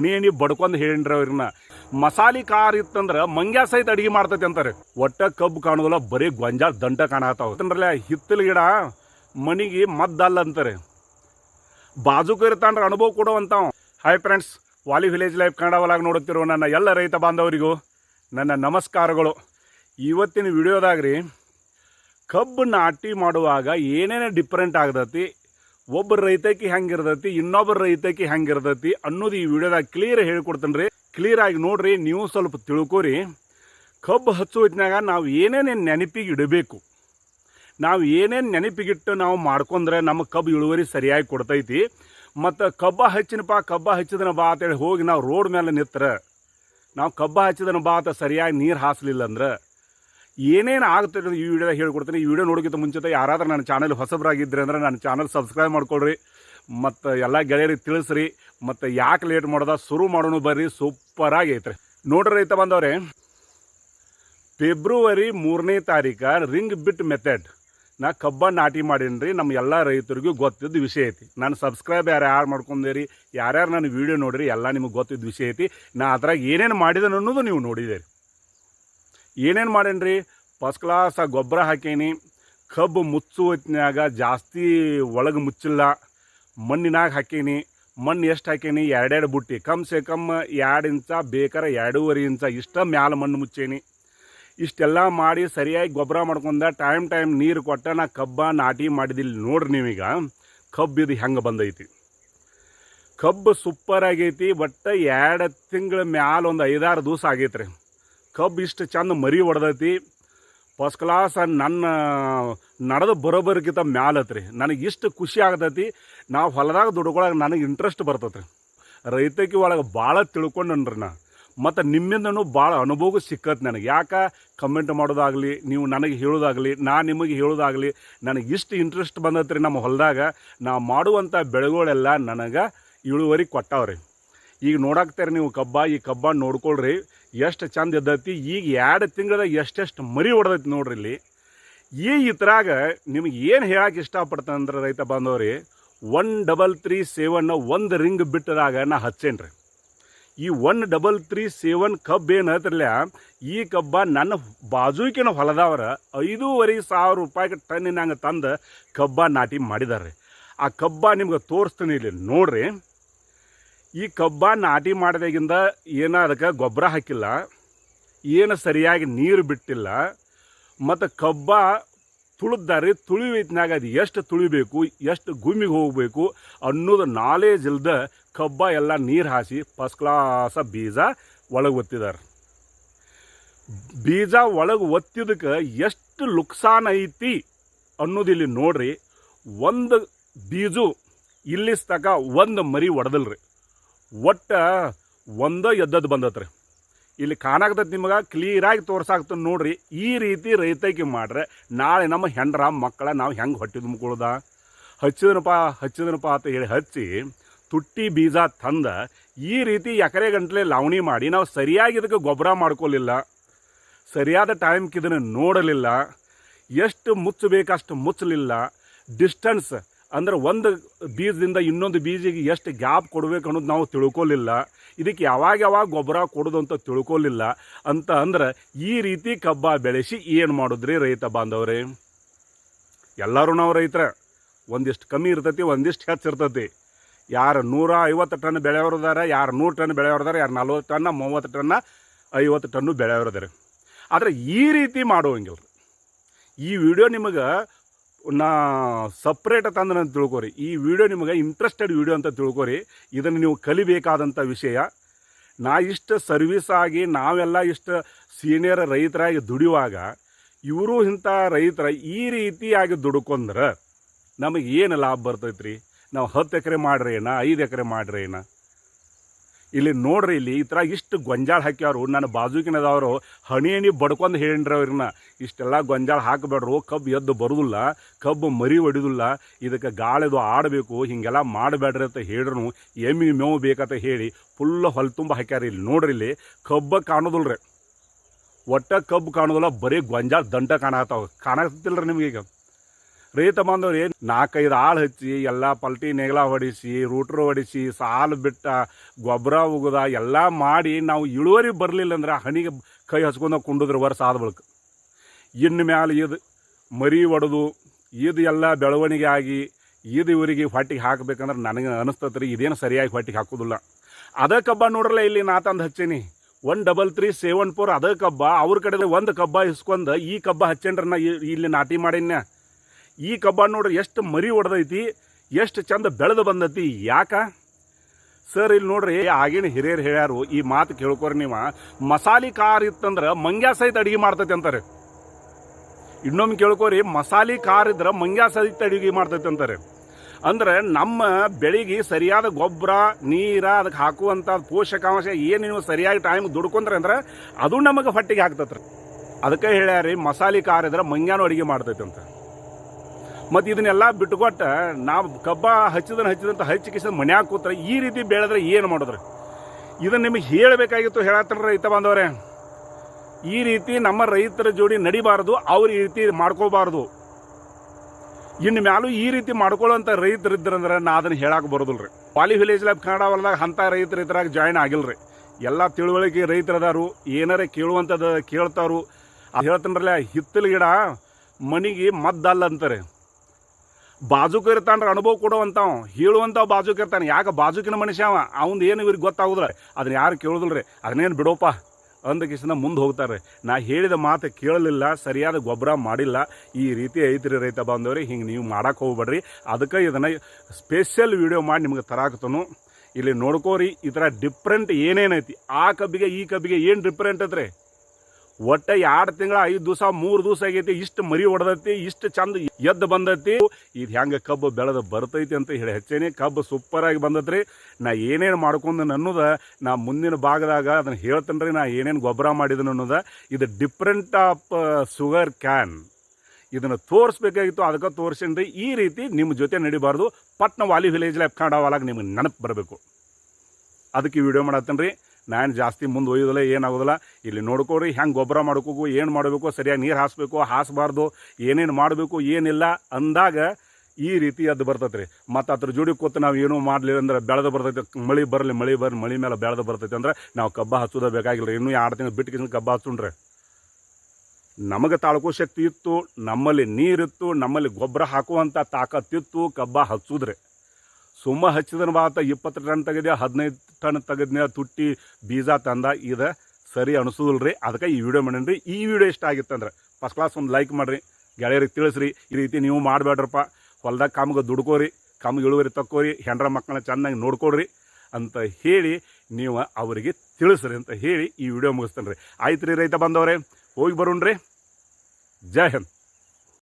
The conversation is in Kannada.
ಹಣಿ ಹಣಿ ಬಡ್ಕೊಂಡ್ ಹೇಳಿನ್ರಿ ಅವ್ರನ್ನ ಮಸಾಲಿ ಕಾರ್ ಇತ್ತಂದ್ರ ಮಂಗ್ಯಾ ಸಹಿತ ಅಡಿಗೆ ಮಾಡ್ತೈತಿ ಅಂತಾರೆ. ಒಟ್ಟ ಕಬ್ಬು ಕಾಣೋದಿಲ್ಲ, ಬರೀ ಗೊಂಜಾಳ ದಂಟ ಕಾಣತಾವ. ಅಂತಂದ್ರಲ್ಲ ಹಿತ್ತಲ ಗಿಡ ಮನಿಗೆ ಮದ್ದಲ್ಲ ಅಂತಾರೆ. ಬಾಜುಕ ಇರ್ತಾನ್ರ ಅನುಭವ ಕೊಡುವಂತಾವ. Hi friends Vali village life Kannada ಒಳಗೆ ನೋಡುತ್ತಿರುವ ನನ್ನ ಎಲ್ಲ ರೈತ ಬಾಂಧವರಿಗೂ ನನ್ನ ನಮಸ್ಕಾರಗಳು. ಇವತ್ತಿನ ವಿಡಿಯೋದಾಗ ರೀ ಕಬ್ಬು ನಾಟಿ ಮಾಡುವಾಗ ಏನೇನೇ ಡಿಫ್ರೆಂಟ್ ಆಗ್ತೈತಿ ಒಬ್ಬ ರೈತಕಿ ಹೆಂಗಿರ್ತೈತಿ, ಇನ್ನೊಬ್ಬರ ರೈತಕಿ ಹೆಂಗಿರ್ತೈತಿ ಅನ್ನೋದು ಈ ವಿಡಿಯೋದಾಗ ಕ್ಲಿಯರ್ ಹೇಳ್ಕೊಡ್ತೇನೆ ರೀ ಕ್ಲಿಯರ್ ಆಗಿ ನೋಡ್ರಿ, ನೀವು ಸ್ವಲ್ಪ ತಿಳ್ಕೊರಿ. ಕಬ್ಬು ಹಚ್ಚು ಹೊತ್ತಿನಾಗ ನಾವು ಏನೇನೇ ನೆನಪಿಗೆ ಇಡಬೇಕು? ನಾವು ಏನೇನು ನೆನಪಿಗಿಟ್ಟು ನಾವು ಮಾಡ್ಕೊಂಡ್ರೆ ನಮ್ಮ ಕಬ್ಬು ಇಳುವರಿ ಸರಿಯಾಗಿ ಕೊಡ್ತೈತಿ? ಮತ್ತು ಕಬ್ಬ ಹಚ್ಚಿನಪ್ಪ ಕಬ್ಬ ಹಚ್ಚಿದನ ಬಾ ಅಂತೇಳಿ ಹೋಗಿ ನಾವು ರೋಡ್ ಮೇಲೆ ನಿತ್ತರ ನಾವು ಕಬ್ಬ ಹಚ್ಚಿದನ ಬಾ ಅಂತ ಸರಿಯಾಗಿ ನೀರು ಹಾಸಲಿಲ್ಲ ಅಂದ್ರೆ. ಏನೇನು ಆಗುತ್ತೆ ಈ ವಿಡಿಯೋ ಹೇಳ್ಕೊಡ್ತೀನಿ. ಈ ವಿಡಿಯೋ ನೋಡೋಕ್ಕಿಂತ ಮುಂಚೆ ಯಾರಾದರೂ ನನ್ನ ಚಾನಲ್ ಹೊಸಬ್ರಾಗಿದ್ದರೆ ಅಂದ್ರೆ ನನ್ನ ಚಾನಲ್ ಸಬ್ಸ್ಕ್ರೈಬ್ ಮಾಡ್ಕೊಳ್ರಿ. ಮತ್ತು ಎಲ್ಲ ಗೆಳೆಯರಿಗೆ ತಿಳಿಸ್ರಿ. ಮತ್ತು ಯಾಕೆ ಲೇಟ್ ಮಾಡೋದ? ಶುರು ಮಾಡೋಣ ಬರ್ರಿ. ಸೂಪರಾಗಿ ಐತ್ರಿ ನೋಡ್ರಿ ರೈತ ಬಂದವ್ರೆ. ಫೆಬ್ರವರಿ ಮೂರನೇ ತಾರೀಕು ರಿಂಗ್ ಬಿಟ್ ಮೆಥಡ್ ನಾ ಕಬ್ಬ ನಾಟಿ ಮಾಡೀನಿ ನಮ್ಮ ಎಲ್ಲ ರೈತರಿಗೂ ಗೊತ್ತಿದ್ದ ವಿಷಯ ಐತಿ. ನಾನು ಸಬ್ಸ್ಕ್ರೈಬ್ ಯಾರು ಯಾರು ಮಾಡ್ಕೊಂಡೇರಿ? ಯಾರ್ಯಾರು ನನ್ನ ವಿಡಿಯೋ ನೋಡಿರಿ? ಎಲ್ಲ ನಿಮಗೆ ಗೊತ್ತಿದ್ದ ವಿಷಯ ಐತಿ. ನಾ ಅದ್ರಾಗ ಏನೇನು ಮಾಡಿದೆ ಅನ್ನೋದು ನೀವು ನೋಡಿದ್ದೀರಿ ಏನೇನು ಮಾಡೇನ್ರಿ? ಫಸ್ಟ್ ಕ್ಲಾಸ್ ಗೊಬ್ಬರ ಹಾಕೇನಿ. ಕಬ್ಬು ಮುಚ್ಚು ಹೊತ್ತಿನಾಗ ಜಾಸ್ತಿ ಒಳಗೆ ಮುಚ್ಚಿಲ್ಲ. ಮಣ್ಣಿನಾಗ ಹಾಕೀನಿ. ಮಣ್ಣು ಎಷ್ಟು ಹಾಕೀನಿ? ಎರಡೆರಡು ಬುಟ್ಟಿ. ಕಮ್ ಸೆ ಕಮ್ ಎರಡು ಇಂಚ, ಬೇಕಾರೆ ಎರಡೂವರೆ ಇಂಚ ಇಷ್ಟ ಮ್ಯಾಲ ಮಣ್ಣು ಮುಚ್ಚೇನಿ. ಇಷ್ಟೆಲ್ಲ ಮಾಡಿ ಸರಿಯಾಗಿ ಗೊಬ್ಬರ ಮಾಡ್ಕೊಂಡ ಟೈಮ್ ಟೈಮ್ ನೀರು ಕೊಟ್ಟ ನಾ ಕಬ್ಬ ನಾಟಿ ಮಾಡಿದಿಲ್ಲ ನೋಡ್ರಿ ನೀವೀಗ. ಕಬ್ಬು ಇದು ಹೆಂಗೆ ಬಂದೈತಿ. ಕಬ್ಬು ಸೂಪರ್ ಆಗೈತಿ, ಬಟ್ ಎರಡು ತಿಂಗಳ ಮ್ಯಾಲ ಒಂದು ಐದಾರು ದಿವಸ ಆಗೈತ್ರಿ. ಕಬ್ಬು ಇಷ್ಟು ಚಂದ ಮರಿ ಹೊಡೆದೈತಿ. ಫಸ್ಟ್ ಕ್ಲಾಸ್ ನನ್ನ, ನಡೆದು ಬರೋಬರ್ಕಿಂತ ಮ್ಯಾಲತ್ರಿ ನನಗೆ ಇಷ್ಟು ಖುಷಿ ಆಗ್ತೈತಿ. ನಾವು ಹೊಲದಾಗ ದುಡ್ಕೊಳಗೆ ನನಗೆ ಇಂಟ್ರೆಸ್ಟ್ ಬರ್ತೈತ್ರಿ. ರೈತಕಿ ಒಳಗೆ ಭಾಳ ತಿಳ್ಕೊಂಡನ್ರಿ ನಾ. ಮತ್ತು ನಿಮ್ಮಿಂದನೂ ಭಾಳ ಅನುಭವ ಸಿಕ್ಕತ್ತೆ ನನಗೆ. ಯಾಕೆ? ಕಮೆಂಟ್ ಮಾಡೋದಾಗಲಿ, ನೀವು ನನಗೆ ಹೇಳೋದಾಗಲಿ, ನಾ ನಿಮಗೆ ಹೇಳೋದಾಗಲಿ, ನನಗೆ ಇಷ್ಟು ಇಂಟ್ರೆಸ್ಟ್ ಬಂದತ್ರಿ ನಮ್ಮ ಹೊಲದಾಗ. ನಾವು ಮಾಡುವಂಥ ಬೆಳೆಗಳೆಲ್ಲ ನನಗೆ ಇಳುವರಿ ಕೊಟ್ಟಾವ್ರಿ. ಈಗ ನೋಡಾಕ್ತಾರೆ ನೀವು ಕಬ್ಬ, ಈ ಕಬ್ಬ ನೋಡ್ಕೊಳ್ರಿ. ಎಷ್ಟು ಚಂದ ಇದ್ದೈತಿ? ಈಗ ಎರಡು ತಿಂಗಳದಾಗ ಎಷ್ಟೆಷ್ಟು ಮರಿ ಹೊಡೆದೈತಿ ನೋಡ್ರಿ ಇಲ್ಲಿ. ಈ ಇದ್ರಾಗ ನಿಮಗೆ ಏನು ಹೇಳಕ್ಕೆ ಇಷ್ಟಪಡ್ತಾನೆ ಅಂದ್ರೆ ರೈತ ಬಾಂಧವ್ರಿ ಒನ್ ಡಬಲ್ ತ್ರೀ ಸೆವೆನ್ ಒಂದು ರಿಂಗ್ ಬಿಟ್ಟದಾಗ ನಾ ಹಚ್ಚೇನ್ರಿ. ಈ ಒನ್ ಡಬಲ್ ತ್ರೀ ಸೆವೆನ್ ಕಬ್ ಏನು ಹತ್ತಿರಲ್ಲ ಈ ಕಬ್ಬ ನನ್ನ ಬಾಜುಕಿನ ಹೊಲದವ್ರ ಐದೂವರೆ ಸಾವಿರ ರೂಪಾಯಿಗೆ ಟನ್ನಿನಂಗೆ ತಂದು ಕಬ್ಬ ನಾಟಿ ಮಾಡಿದಾರೆ ಆ ಕಬ್ಬ ನಿಮ್ಗೆ ತೋರಿಸ್ತೀನಿ ಇಲ್ಲಿ ನೋಡ್ರಿ. ಈ ಕಬ್ಬ ನಾಟಿ ಮಾಡಿದಾಗಿಂದ ಏನ ಅದಕ್ಕೆ ಗೊಬ್ಬರ ಹಾಕಿಲ್ಲ, ಏನು ಸರಿಯಾಗಿ ನೀರು ಬಿಟ್ಟಿಲ್ಲ, ಮತ್ತು ಕಬ್ಬ ತುಳಿದಾರಿ ತುಳಿವಿತ್ನಾಗ ಅದು ಎಷ್ಟು ತುಳಿಬೇಕು, ಎಷ್ಟು ಗುಮ್ಮಿಗೆ ಹೋಗಬೇಕು ಅನ್ನೋದು ನಾಲೇಜ್ ಇಲ್ದ ಕಬ್ಬ ಎಲ್ಲ ನೀರು ಹಾಸಿ ಫಸ್ಟ್ ಕ್ಲಾಸ ಬೀಜ ಒಳಗೆ ಒತ್ತಿದಾರೆ. ಬೀಜ ಒಳಗೆ ಒತ್ತಿದಕ್ಕೆ ಎಷ್ಟು ಲುಕ್ಸಾನ್ ಐತಿ ಅನ್ನೋದು ಇಲ್ಲಿ ನೋಡ್ರಿ, ಒಂದು ಬೀಜು ಇಲ್ಲಿ ತಕ ಒಂದು ಮರಿ ಒಡೆದಲ್ರಿ. ಒಟ್ಟ ಒಂದ ಎದ್ದದ್ದು ಬಂದತ್ರಿ. ಇಲ್ಲಿ ಕಾಣಾಕತ್ತೈತಿ ನಿಮಗೆ ಕ್ಲಿಯರಾಗಿ ತೋರ್ಸಾಕ್ತದೆ ನೋಡ್ರಿ, ಈ ರೀತಿ ರೈತೈಕೆ ಮಾಡ್ರೆ, ನಾಳೆ ನಮ್ಮ ಹೆಂಡ್ರ ಮಕ್ಕಳ ನಾವು ಹೆಂಗೆ ಹೊಟ್ಟೆ ತುಂಬಿಕೊಳ್ಳೋದ ಹಚ್ಚಿದನಪ್ಪ ಹಚ್ಚಿದನಪ್ಪ ಅಂತ ಹೇಳಿ ಹಚ್ಚಿ, ತುಟ್ಟಿ ಬೀಜ ತಂದ, ಈ ರೀತಿ ಎಕರೆ ಗಂಟಲೆ ಲಾವಣಿ ಮಾಡಿ, ನಾವು ಸರಿಯಾಗಿ ಇದಕ್ಕೆ ಗೊಬ್ಬರ ಮಾಡ್ಕೊಳ್ಳಿಲ್ಲ ಸರಿಯಾದ ಟೈಮ್ಗೆ ಇದನ್ನು ನೋಡಲಿಲ್ಲ. ಎಷ್ಟು ಮುಚ್ಚಬೇಕಷ್ಟು ಮುಚ್ಚಲಿಲ್ಲ. ಡಿಸ್ಟನ್ಸ್ ಅಂದ್ರೆ ಒಂದು ಬೀಜದಿಂದ ಇನ್ನೊಂದು ಬೀಜಿಗೆ ಎಷ್ಟು ಗ್ಯಾಪ್ ಕೊಡಬೇಕು ಅನ್ನೋದು ನಾವು ತಿಳ್ಕೊಲಿಲ್ಲ. ಇದಕ್ಕೆ ಯಾವಾಗ ಯಾವಾಗ ಗೊಬ್ಬರ ಕೊಡೋದು ಅಂತ ತಿಳ್ಕೊಲಿಲ್ಲ. ಅಂತ ಅಂದ್ರೆ ಈ ರೀತಿ ಕಬ್ಬ ಬೆಳೆಸಿ ಏನು ಮಾಡಿದ್ರಿ ರೈತ ಬಾಂಧವ್ರಿ? ಎಲ್ಲರೂ ನಾವು ರೈತರ, ಒಂದಿಷ್ಟು ಕಮ್ಮಿ ಇರ್ತೈತಿ, ಒಂದಿಷ್ಟು ಹೆಚ್ಚು ಇರ್ತೈತಿ. ಯಾರು ನೂರ ಐವತ್ತು ಟನ್ ಬೆಳೆಯವ್ರದಾರೆ ಯಾರು ನೂರು ಟನ್ ಬೆಳೆಯವ್ರದಾರೆ ಯಾರು ನಲ್ವತ್ತು ಟನ್ನ ಮೂವತ್ತು ಟನ್ನ ಐವತ್ತು ಟನ್ನು ಬೆಳೆಯವ್ರದಾರೆ ಆದರೆ ಈ ರೀತಿ ಮಾಡುವಂಗಿಲ್ಲ ಈ ವಿಡಿಯೋ ನಿಮಗೆ ನಾ ಸಪ್ರೇಟ್ ನಾನು ತಿಳ್ಕೊರಿ. ಈ ವಿಡಿಯೋ ನಿಮಗೆ ಇಂಟ್ರೆಸ್ಟೆಡ್ ವಿಡಿಯೋ ಅಂತ ತಿಳ್ಕೊರಿ. ಇದನ್ನು ನೀವು ಕಲಿಬೇಕಾದಂಥ ವಿಷಯ. ನಾ ಇಷ್ಟು ಸರ್ವಿಸ್ ಆಗಿ ನಾವೆಲ್ಲ ಇಷ್ಟು ಸೀನಿಯರ್ ರೈತರಾಗಿ ದುಡಿಯುವಾಗ, ಇವರು ಇಂಥ ರೈತರ ಈ ರೀತಿಯಾಗಿ ದುಡ್ಕೊಂಡ್ರೆ ನಮಗೆ ಏನು ಲಾಭ ಬರ್ತೈತ್ರಿ? ನಾವು ಹತ್ತು ಎಕರೆ ಮಾಡ್ರೇನ, ಐದು ಎಕರೆ ಮಾಡ್ರೇನ? ಇಲ್ಲಿ ನೋಡ್ರಿ ಇಲ್ಲಿ ಈ ಥರ ಇಷ್ಟು ಗೊಂಜಾಳ ಹಾಕ್ಯಾರು ನನ್ನ ಬಾಜುಕಿನದವರು, ಹಣಿ ಹಣಿ ಬಡ್ಕೊಂಡು ಹೇಳಿನ್ರಿ ಅವ್ರನ್ನ ಇಷ್ಟೆಲ್ಲ ಗೊಂಜಾಳ ಹಾಕಬೇಡ್ರು, ಕಬ್ಬು ಎದ್ದು ಬರುದಿಲ್ಲ, ಕಬ್ಬು ಮರಿ ಹೊಡಿದಿಲ್ಲ ಇದಕ್ಕೆ ಗಾಳಿದು ಆಡಬೇಕು, ಹಿಂಗೆಲ್ಲ ಮಾಡಬೇಡ್ರಿ ಅಂತ ಹೇಳ್ರು ಎಮ್ಮಿ ಮೇವು ಬೇಕಂತ ಹೇಳಿ ಫುಲ್ ಹೊಲ ತುಂಬ ಹಾಕ್ಯಾರ ಇಲ್ಲಿ. ನೋಡ್ರಿ ಇಲ್ಲಿ, ಕಬ್ಬ ರೀ ಒಟ್ಟ ಕಬ್ಬು ಕಾಣೋದಿಲ್ಲ, ಬರೀ ಗೊಂಜಾಳ ದಂಟ ಕಾಣತ್ತಾವ ನಿಮಗೆ ನಿಮ್ಗೀಗ? ರೈತ ಬಂದವ್ರು ಏನು ನಾಲ್ಕೈದು ಆಳು ಹಚ್ಚಿ, ಎಲ್ಲ ಪಲ್ಟಿ ನೆಗಲ ಹೊಡಿಸಿ, ರೂಟ್ರ್ ಹೊಡಿಸಿ, ಸಾಲು ಬಿಟ್ಟ ಗೊಬ್ಬರ ಉಗುದ, ಎಲ್ಲ ಮಾಡಿ ನಾವು ಇಳುವರಿ ಬರಲಿಲ್ಲ ಅಂದ್ರೆ ಹಣಿಗೆ ಕೈ ಹಚ್ಕೊಂಡು ಕುಂಡಿದ್ರೆ ವರ್ಷ ಆದ ಬಳಿಕ. ಇನ್ನು ಮ್ಯಾಲೆ ಇದು ಮರಿ ಒಡೆದು ಇದು ಎಲ್ಲ ಬೆಳವಣಿಗೆ ಆಗಿ ಇದು ಇವರಿಗೆ ಹೊಟ್ಟಿಗೆ ಹಾಕ್ಬೇಕಂದ್ರೆ ನನಗೆ ಅನಿಸ್ತತ್ರಿ, ಇದೇನು ಸರಿಯಾಗಿ ಹೊಟ್ಟಿಗೆ ಹಾಕೋದಿಲ್ಲ. ಅದ ಕಬ್ಬ ನೋಡ್ರಲ್ಲ ಇಲ್ಲಿ ನಾ ತಂದು ಹಚ್ಚೀನಿ. One double three seven four ಅದೇ ಕಬ್ಬ, ಅವ್ರ ಕಡೆ ಒಂದು ಕಬ್ಬ ಇಸ್ಕೊಂಡು ಈ ಕಬ್ಬ ಹಚ್ಚೇನ್ರಿ ನಾ ಇಲ್ಲಿ ನಾಟಿ ಮಾಡೀನಿ ಈ ಕಬ್ಬ ನೋಡ್ರಿ ಎಷ್ಟು ಮರಿ ಹೊಡೆದೈತಿ ಎಷ್ಟು ಚಂದ ಬೆಳೆದು ಬಂದೈತಿ, ಯಾಕ? ಸರ್ ಇಲ್ಲಿ ನೋಡ್ರಿ, ಆಗಿನ ಹಿರಿಯರು ಹೇಳ್ಯಾರು, ಈ ಮಾತು ಕೇಳ್ಕೊರಿ ನೀವ. ಮಸಾಲಿ ಕಾರ್ ಇತ್ತಂದ್ರೆ ಮಂಗ್ಯ ಸಹಿತ ಅಡಿಗೆ ಮಾಡ್ತೈತಿ ಅಂತಾರೆ. ಇನ್ನೊಮ್ಮೆ ಕೇಳ್ಕೊರಿ, ಮಸಾಲಿ ಕಾರ್ ಇದ್ರೆ ಮಂಗ್ಯ ಸಹಿತ ಅಡಿಗೆ ಮಾಡ್ತೈತಿ ಅಂತಾರೆ. ಅಂದ್ರೆ ನಮ್ಮ ಬೆಳೆಗೆ ಸರಿಯಾದ ಗೊಬ್ಬರ, ನೀರ ಅದಕ್ಕೆ ಹಾಕುವಂಥ ಪೋಷಕಾಂಶ ಏನು ನೀವು ಸರಿಯಾಗಿ ಟೈಮ್ ದುಡ್ಕೊಂಡ್ರೆ ಅಂದ್ರೆ ಅದು ನಮಗೆ ಹೊಟ್ಟಿಗೆ ಹಾಕ್ತತ್ರಿ. ಅದಕ್ಕೆ ಹೇಳ್ಯಾರಿ, ಮಸಾಲಿ ಕಾರ್ ಇದ್ರೆ ಮಂಗ್ಯಾನು ಅಡುಗೆ ಮಾಡ್ತೈತಿ ಅಂತ. ಮತ್ತು ಇದನ್ನೆಲ್ಲ ಬಿಟ್ಕೊಟ್ಟ ನಾವು ಕಬ್ಬ ಹಚ್ಚಿದನ ಹಚ್ಚಿದಂತ ಹಚ್ಚಿ ಕಿಸಿದ ಮನ್ಯಾಗ ಕೂತ್ರೆ ಈ ರೀತಿ ಬೆಳೆದ್ರೆ ಏನು ಮಾಡಿದ್ರೆ? ಇದನ್ನ ನಿಮಗೆ ಹೇಳಬೇಕಾಗಿತ್ತು ಹೇಳತ್ತಲ್ಲ ರೈತ ಬಾಂಧವ್ರೆ. ಈ ರೀತಿ ನಮ್ಮ ರೈತರ ಜೋಡಿ ನಡಿಬಾರದು, ಅವ್ರು ಈ ರೀತಿ ಮಾಡ್ಕೋಬಾರ್ದು ಇನ್ನು ಮ್ಯಾಲೂ ಈ ರೀತಿ ಮಾಡ್ಕೊಳ್ಳೋಂಥ ರೈತರು ಇದ್ರಂದ್ರೆ ನಾ ಅದನ್ನ ಹೇಳಕ್ಕೆ ಬರೋದಿಲ್ಲ ರೀ ಪಾಲಿ ವಿಲೇಜ್ ಲ್ಯಾಬ್ ಕನ್ನಡ ಹೊಲದಾಗ ಅಂಥ ರೈತರು ಇದ್ರಾಗ ಜಾಯ್ನ್ ಆಗಿಲ್ರಿ. ಎಲ್ಲ ತಿಳುವಳಿಕೆ ರೈತರದಾರು ಏನಾರ ಕೇಳುವಂಥದ್ದು ಕೇಳ್ತಾರು ಹೇಳ್ತಾನ್ರಲ್ಲ, ಹಿತ್ತಲ ಗಿಡ ಮನಿಗೆ ಮದ್ದಲ್ಲ ಅಂತಾರೆ. ಬಾಜುಕ ಇರ್ತಾನ್ರ ಅನುಭವ ಕೊಡುವಂತಾವ ಹೇಳುವಂಥವು ಬಾಜುಕ ಇರ್ತಾನೆ ಯಾಕೆ ಬಾಜುಕಿನ ಮನುಷ್ಯ ಅವ? ಅವ್ನು ಏನು ಇವ್ರಿಗೆ ಗೊತ್ತಾಗುದ್ರ ಅದನ್ನ ಯಾರು ಕೇಳುದಿಲ್ರಿ? ಅದನ್ನೇನು ಬಿಡೋಪ? ಅಂದ ಕಿಸಿಂದ ಮುಂದೆ ಹೋಗ್ತಾರೆ ನಾ ಹೇಳಿದ ಮಾತು ಕೇಳಲಿಲ್ಲ, ಸರಿಯಾದ ಗೊಬ್ಬರ ಮಾಡಿಲ್ಲ. ಈ ರೀತಿ ಐತ್ರಿ ರೈತ ಬಾಂಧವ್ರಿ, ಹಿಂಗೆ ನೀವು ಮಾಡಕ್ಕೆ ಹೋಗ್ಬೇಡ್ರಿ. ಅದಕ್ಕೆ ಇದನ್ನು ಸ್ಪೆಷಲ್ ವಿಡಿಯೋ ಮಾಡಿ ನಿಮ್ಗೆ ತರಾಕತನು ಇಲ್ಲಿ ನೋಡ್ಕೋರಿ, ಈ ಥರ ಡಿಫ್ರೆಂಟ್ ಏನೇನೈತಿ? ಆ ಕಬ್ಬಿಗೆ, ಈ ಕಬ್ಬಿಗೆ ಏನು ಡಿಫ್ರೆಂಟ್ ಐತ್ರಿ? ಒಟ್ಟ ಎರಡು ತಿಂಗಳ, ಐದು ದಿವಸ, ಮೂರು ದಿವಸ ಆಗೈತಿ, ಇಷ್ಟು ಮರಿ ಹೊಡೆದೈತಿ ಇಷ್ಟು ಚಂದ ಎದ್ದು ಬಂದೈತಿ. ಇದು ಹೆಂಗೆ ಕಬ್ಬು ಬೆಳೆದು ಬರ್ತೈತಿ ಅಂತ ಹೇಳಿ ಹೆಚ್ಚೇನೆ ಕಬ್ಬು ಸೂಪರ್ ಆಗಿ ಬಂದತ್ರಿ. ನಾ ಏನೇನು ಮಾಡ್ಕೊಂಡು ಅನ್ನೋದ ನಾ ಮುಂದಿನ ಭಾಗದಾಗ ಅದನ್ನ ಹೇಳ್ತೇನೆ ರೀ ನಾ ಏನೇನು ಗೊಬ್ಬರ ಮಾಡಿದನು ಅನ್ನೋದ. ಇದು ಡಿಫ್ರೆಂಟ್ ಆಫ್ ಶುಗರ್ ಕ್ಯಾನ್ ಇದನ್ನು ತೋರಿಸ್ಬೇಕಾಗಿತ್ತು, ಅದಕ್ಕೆ ತೋರಿಸೇನ್ರಿ. ಈ ರೀತಿ ನಿಮ್ಮ ಜೊತೆ ನಡಿಬಾರ್ದು. ಪಟ್ನ ವಾಲಿ ವಿಲೇಜ್ ಲೈಫ್ ಕನ್ನಡ ವಾಲಾಗ ನಿಮ್ಗೆ ನೆನಪು ಬರಬೇಕು. ಅದಕ್ಕೆ ವಿಡಿಯೋ ಮಾಡತ್ತೇನೆ ರೀ ನಾನು ಜಾಸ್ತಿ ಮುಂದೆ ಒಯ್ಯೋದಿಲ್ಲ ಏನಾಗೋದಿಲ್ಲ ಇಲ್ಲಿ ನೋಡ್ಕೋರಿ ಹೆಂಗೆ ಗೊಬ್ಬರ ಮಾಡ್ಕೋಬೇಕು, ಏನು ಮಾಡಬೇಕು, ಸರಿಯಾಗಿ ನೀರು ಹಾಸಬೇಕು, ಹಾಸಬಾರ್ದು, ಏನೇನು ಮಾಡಬೇಕು, ಏನಿಲ್ಲ ಅಂದಾಗ ಈ ರೀತಿ ಅದು ಬರ್ತೈತೆ ರೀ ಮತ್ತು ಅದ್ರ ಜೋಡಿ ಕೂತು ನಾವು ಏನೂ ಮಾಡಲಿಲ್ಲ ಅಂದ್ರೆ ಬೆಳೆದು ಬರ್ತೈತೆ. ಮಳೆ ಬರಲಿ ಮಳೆ ಬರಲಿ, ಮಳೆ ಮೇಲೆ ಬೆಳೆದು ಬರ್ತೈತೆ ಅಂದ್ರೆ ನಾವು ಕಬ್ಬ ಹಚ್ಚೋದ ಬೇಕಾಗಿಲ್ಲ ಇನ್ನೂ ಎರಡು ತಿಂಗಳು ಬಿಟ್ಟು ಕಬ್ಬ ಹಚ್ಚುಣ್ರಿ. ನಮಗೆ ತಾಳ್ಕೋ ಶಕ್ತಿ ಇತ್ತು, ನಮ್ಮಲ್ಲಿ ನೀರಿತ್ತು ನಮ್ಮಲ್ಲಿ ಗೊಬ್ಬರ ಹಾಕುವಂಥ ತಾಕತ್ತಿತ್ತು ಕಬ್ಬ ಹಚ್ಚುದ್ರಿ. ಸುಮ್ಮ ಹಚ್ಚಿದನ ಬಾತ ಇಪ್ಪತ್ತು ಟನ್ ತೆಗೆದ ಹದಿನೈದು ಟನ್ ತೆಗೆದ್ನ ತುಟ್ಟಿ ಬೀಜ ತಂದ ಇದು ಸರಿ ಅನಿಸೋದಿಲ್ಲ ರೀ ಅದಕ್ಕೆ ಈ ವಿಡಿಯೋ ರೀ ಈ ವಿಡಿಯೋ ಇಷ್ಟ ಆಗಿತ್ತಂದ್ರೆ ಫಸ್ಟ್ ಕ್ಲಾಸ್ ಒಂದು ಲೈಕ್ ಮಾಡಿರಿ. ಗೆಳೆಯರಿಗೆ ತಿಳಿಸ್ರಿ. ಈ ರೀತಿ ನೀವು ಮಾಡಬೇಡ್ರಪ್ಪ. ಹೊಲ್ದಾಗ ಕಾಮ್ಗೆ ದುಡ್ಕೋರಿ, ಕಾಮ್ಗೆ ಇಳುವರಿ ತಕ್ಕೋರಿ ಹೆಂಡ್ರ ಮಕ್ಕಳನ್ನ ಚೆನ್ನಾಗಿ ನೋಡ್ಕೊಡ್ರಿ ಅಂತ ಹೇಳಿ ನೀವು ಅವರಿಗೆ ತಿಳಿಸ್ರಿ ಅಂತ ಹೇಳಿ ಈ ವಿಡಿಯೋ ಮುಗಿಸ್ತೇನೆ ರೀ ಆಯ್ತು ರೀ ರೈತ ಬಂದವ್ರೆ, ಹೋಗಿ ಬರೋಣ್ರಿ. ಜೈ ಹಿಂದ್.